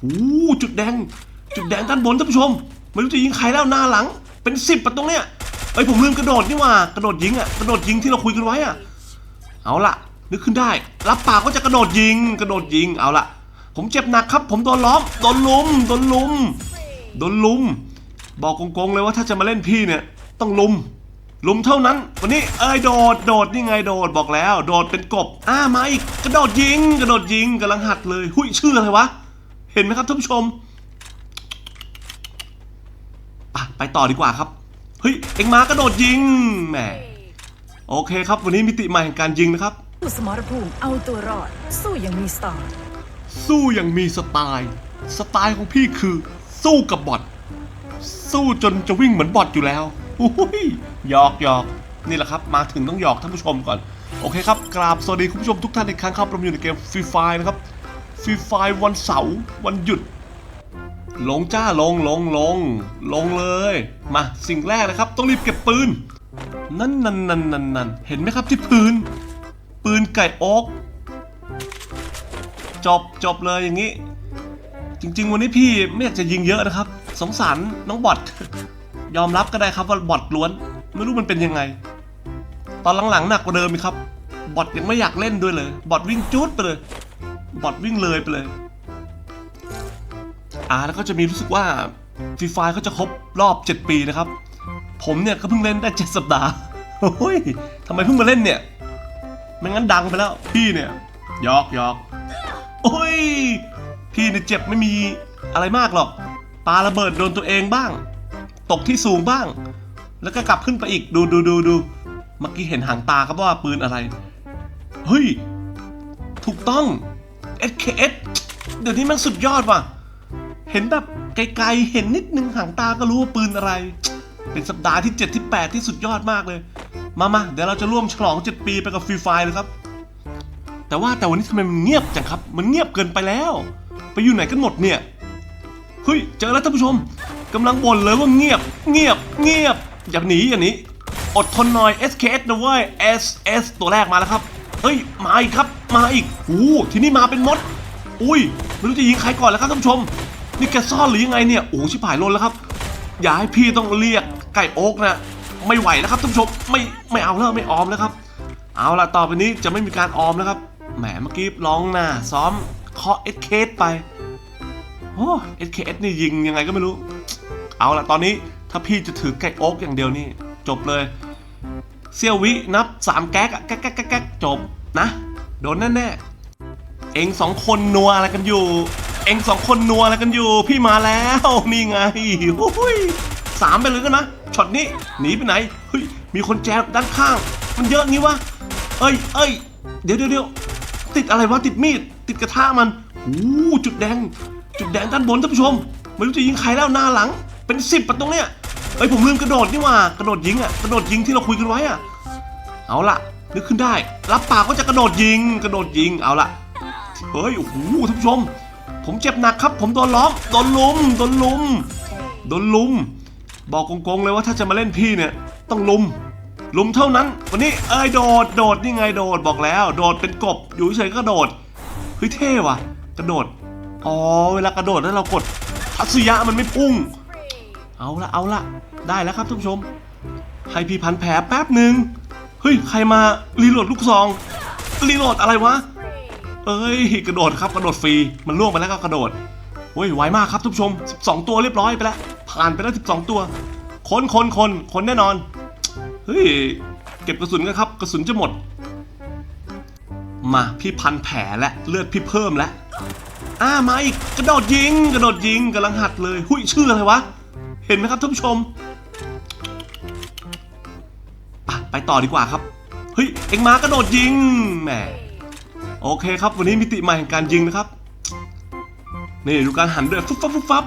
โอ้จุดแดง จุดแดงด้านบนท่านผู้ชม ไม่รู้จะยิงใครแล้วหน้าหลัง เป็นสิบปะตรงเนี้ยเอ้ยผมลืมกระโดดนี่ว่ากระโดดยิงอะกระโดดยิงที่เราคุยกันไว้อะ เอาละนึกขึ้นได้ รับปากก็จะกระโดดยิง กระโดดยิงเอาละผมเจ็บหนักครับ ผมโดนล้อมโดนลุมโดนลุมโดนลุม บอกโกงๆเลยว่าถ้าจะมาเล่นพี่เนี่ย ต้องลุมลุมเท่านั้น วันนี้เอ้ยโดดโดดนี่ไงโดดบอกแล้ว โดดเป็นกบอ่ามาอีกกระโดดยิง กระโดดยิงกำลังหัดเลย หุยชื่ออะไรวะ เห็นไหมครับท่านผู้ชมอะไปต่อดีกว่าครับ เฮ้ย เอ็งมากระโดดยิงแหมโอเคครับ วันนี้มิติใหม่แห่งการยิงนะครับผู้สมรภูมิเอาตัวรอด สู้อยังมีสไตล์สู้อย่างมีสไตล์ สไตล์ของพี่คือ สู้กับบอทสู้จนจะวิ่งเหมือนบอทอยู่แล้วอุ้ยหยอกหยอกนี่แหละครับ มาถึงต้องหยอกท่านผู้ชมก่อน โอเคครับ กราบสวัสดีคุณผู้ชมทุกท่านอีกครั้งครับเราอยู่ในเกมฟรีไฟนะครับ ฟรีไฟวันเสาร์วันหยุด ลงจ้าลงลงลง ลงเลย มาสิ่งแรกนะครับ ต้องรีบเก็บปืน นั่นนั่นนั่นนั่นนั่นเห็นไหมครับที่ปืนปืนไก่อกจบจบเลยอย่างนี้ จริง ๆ วันนี้พี่ไม่อยากจะยิงเยอะนะครับ สงสารน้องบอทยอมรับก็ได้ครับว่าบอทล้วน ไม่รู้มันเป็นยังไง ตอนหลังๆหนักกว่าเดิมครับ บอทยังไม่อยากเล่นด้วยเลย บอทวิ่งจุดไปเลย บอทวิ่งเลยไปเลย อ่าแล้วก็จะมีรู้สึกว่าฟรีไฟเขาจะครบรอบ 7 ปีนะครับ ผมเนี่ยก็เพิ่งเล่นได้ 7 สัปดาห์โอ้ยทำไมเพิ่งมาเล่นเนี่ยไม่งั้นดังไปแล้ว พี่เนี่ยยอกยอกโอ้ย พี่เนี่ยเจ็บไม่มีอะไรมากหรอกปาระเบิดโดนตัวเองบ้าง ตกที่สูงบ้าง แล้วก็กลับขึ้นไปอีกดูดูดูดูเมื่อกี้เห็นหางตาครับว่าปืนอะไร เฮ้ย ถูกต้อง SKS เดี๋ยวนี้มันสุดยอดว่ะ เห็นแบบไกลๆ เห็นนิดนึงห่างตาก็รู้ว่าปืนอะไร เป็นสัปดาห์ที่ 7 ที่ 8 ที่สุดยอดมากเลย มามาเดี๋ยวเราจะร่วมฉลอง 7 ปีไปกับฟรีไฟเลยครับ แต่ว่าแต่วันนี้ทำไมมันเงียบจังครับ มันเงียบเกินไปแล้ว ไปอยู่ไหนกันหมดเนี่ย เฮ้ย เจอแล้วท่านผู้ชมกำลังบ่นเลยว่าเงียบ เงียบ เงียบ อย่าหนีอย่าหนีอดทนหน่อย SKS นะเว้ย SS ตัวแรกมาแล้วครับ เฮ้ย มาอีกครับ มาอีกโอ้ที่นี้มาเป็นมด อุ้ยไม่รู้จะยิงใครก่อนแล้วครับท่านผู้ชม นี่แกซ่อนหรือยังไงเนี่ยโอ้ชิบหายลนแล้วครับ อย่าให้พี่ต้องเรียกไก่โอ๊กนะ ไม่ไหวแล้วครับท่านผู้ชม ไม่ไม่เอาแล้วไม่ออมแล้วครับ เอาล่ะต่อไปนี้จะไม่มีการออมแล้วครับ แหมเมื่อกี้ร้องหน้าซ้อมเคาะเอสเคสไปโอ้เอสเคสนี่ยิงยังไงก็ไม่รู้ เอาล่ะตอนนี้ถ้าพี่จะถือไก่โอ๊กอย่างเดียวนี่จบเลย เซียววินับสามแก๊กแก๊กแก๊กแก๊กจบนะ โดนแน่ๆเองสองคนนัวอะไรกันอยู่ เองสองคนนัวอะไรกันอยู่ พี่มาแล้วนี่ไงโอ้ยสามไปเลยกันนะช็อตนี้หนีไปไหนเฮ้ยมีคนแจมด้านข้าง มันเยอะงี้วะเอ้ยเอ้ยเดี๋ยวเดี๋ยวเดี๋ยวติดอะไรวะติดมีด ติดกระทะมันโอ้จุดแดง จุดแดงด้านบนท่านผู้ชมไม่รู้จะยิงใครแล้วหน้าหลัง เป็นสิบปะตรงเนี้ยเอ้ยผมลืมกระโดดนี่ว่ากระโดดยิงอะกระโดดยิงที่เราคุยกันไว้อะเอาละ นึกขึ้นได้ รับปากก็จะกระโดดยิง กระโดดยิง เอาละเฮ้ย โอ้โห ท่านผู้ชม ผมเจ็บหนักครับ ผมโดนล้อม โดนลุม โดนลุม โดนลุม บอกโกงๆเลยว่าถ้าจะมาเล่นพี่เนี่ย ต้องลุม ลุมเท่านั้น วันนี้เอ้ยโดด โดดนี่ไงโดด บอกแล้ว โดดเป็นกบ อยู่เฉยๆก็โดด เฮ้ยเท่ว่ะ กระโดด อ๋อ เวลากระโดดแล้วเรากดทัศยะมันไม่พุ่ง เอาละเอาละได้แล้วครับท่านผู้ชม ให้พี่พันแผลแป๊บหนึ่ง ฮ้ย ใครมารีโหลดลูกซอง รีโหลดอะไรวะ เอ้ย กระโดดครับ กระโดดฟรี มันล่วงไปแล้วก็กระโดดเฮ้ย ไวมากครับทุกชม 12 ตัวเรียบร้อยไปแล้ว ผ่านไปแล้ว 12 ตัว คนคนคนคนแน่นอน เฮ้ย เก็บกระสุนกันครับ กระสุนจะหมด มาพี่พันแผลและเลือดพี่เพิ่มแล้วอ่ามาอีกกระโดดยิง กระโดดยิงกำลังหัดเลย หุยชื่ออะไรวะ เห็นไหมครับท่านผู้ชม ไปต่อดีกว่าครับ เฮ้ย เอ็งมากระโดดยิง แหม โอเคครับ วันนี้มิติใหม่แห่งการยิงนะครับ นี่ดูการหันด้วยฟุบฟับฟุบฟับ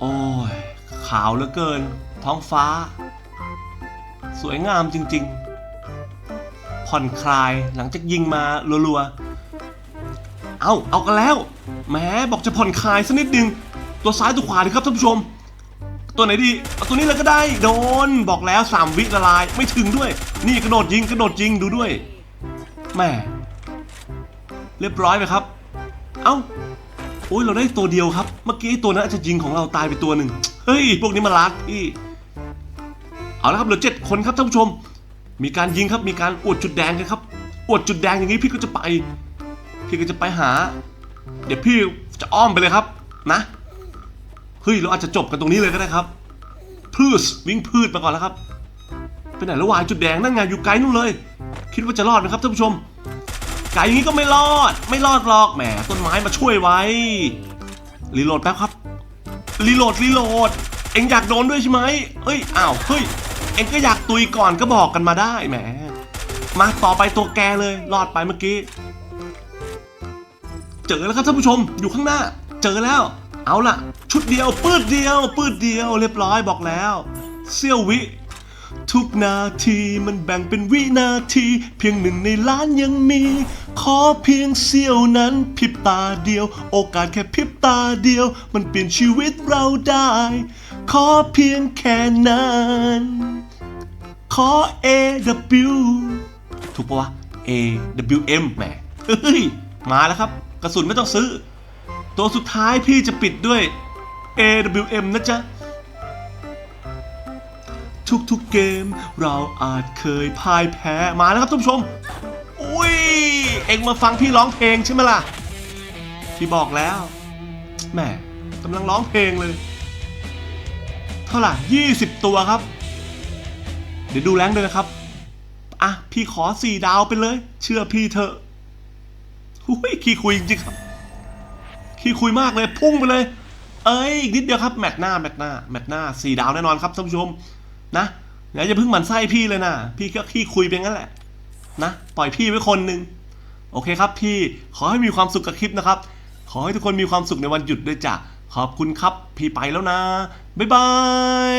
โอ้ย ขาวเหลือเกิน ท้องฟ้า สวยงามจริง ๆ ผ่อนคลายหลังจากยิงมารัวๆ เอาเอากันแล้วแหมบอกจะผ่อนคลายสักนิดนึง ตัวซ้ายตัวขวาดีครับท่านผู้ชม ตัวไหนดีเอาตัวนี้เลยก็ได้ โดน บอกแล้วสามวิละลาย ไม่ถึงด้วย นี่กระโดดยิงกระโดดยิงดูด้วยแหม่เรียบร้อยไหมครับ เอ้าโอ้ยเราได้ตัวเดียวครับ เมื่อกี้ตัวนั้นอาจจะยิงของเราตายไปตัวหนึ่งเฮ้ย พวกนี้มาลักพี่ เอาละครับเหลือเจ็ดคนครับท่านผู้ชม มีการยิงครับ มีการอวดจุดแดงกันครับ อวดจุดแดงอย่างนี้พี่ก็จะไป พี่ก็จะไปหา เดี๋ยวพี่จะอ้อมไปเลยครับ นะ เฮ้ยเราอาจจะจบกันตรงนี้เลยก็ได้ครับพืชวิ่งพืชมาก่อนแล้วครับไปไหนแล้ววายจุดแดงนั่นไงอยู่ไกลนู่นเลย คิดว่าจะรอดไหมครับท่านผู้ชม ไก่อย่างนี้ก็ไม่รอด ไม่รอดหรอกแหมต้นไม้มาช่วยไว้รีโหลดแป๊บครับรีโหลดรีโหลดเอ็งอยากโดนด้วยใช่ไหมเอ้ยอ้าวเฮ้ยเอ็งก็อยากตุยก่อนก็บอกกันมาได้แหมมาต่อไปตัวแกเลยรอดไปเมื่อกี้ เจอแล้วครับท่านผู้ชมอยู่ข้างหน้า เจอแล้ว เอาล่ะ ชุดเดียวปืดเดียวปืดเดียวเรียบร้อยบอกแล้ว เซี่ยววิ ทุกนาทีมันแบ่งเป็นวินาที เพียงหนึ่งในล้านยังมี ขอเพียงเสี้ยวนั้นพริบตาเดียว โอกาสแค่พริบตาเดียว มันเปลี่ยนชีวิตเราได้ ขอเพียงแค่นั้น ขอ A W ถูกปะวะ A W M แหมเฮ้ยมาแล้วครับ กระสุนไม่ต้องซื้อ ตัวสุดท้ายพี่จะปิดด้วย A W M นะจ๊ะ ทุกๆเกมเราอาจเคยพ่ายแพ้มาแล้วครับท่านผู้ชม อุ้ย เอ็งมาฟังพี่ร้องเพลงใช่ไหมล่ะ พี่บอกแล้วแหม่กำลังร้องเพลงเลย เท่าไหร่ยี่สิบตัวครับ เดี๋ยวดูแรงด้วยนะครับ อะ พี่ขอสี่ดาวไปเลย เชื่อพี่เถอะหุ้ยขี้คุยจริงๆครับ ขี้คุยมากเลยพุ่งไปเลย เอ้ยอีกนิดเดียวครับแมตช์หน้าแมตช์หน้าแมตช์หน้าสี่ดาวแน่นอนครับท่านผู้ชมนะอย่าจะเพิ่งหมันไส้พี่เลยนะพี่ก็ขี้คุยไปงั้นแหละนะปล่อยพี่ไว้คนหนึ่งโอเคครับพี่ขอให้มีความสุขกับคลิปนะครับ ขอให้ทุกคนมีความสุขในวันหยุดด้วยจ้ะขอบคุณครับ พี่ไปแล้วนะบ๊ายบาย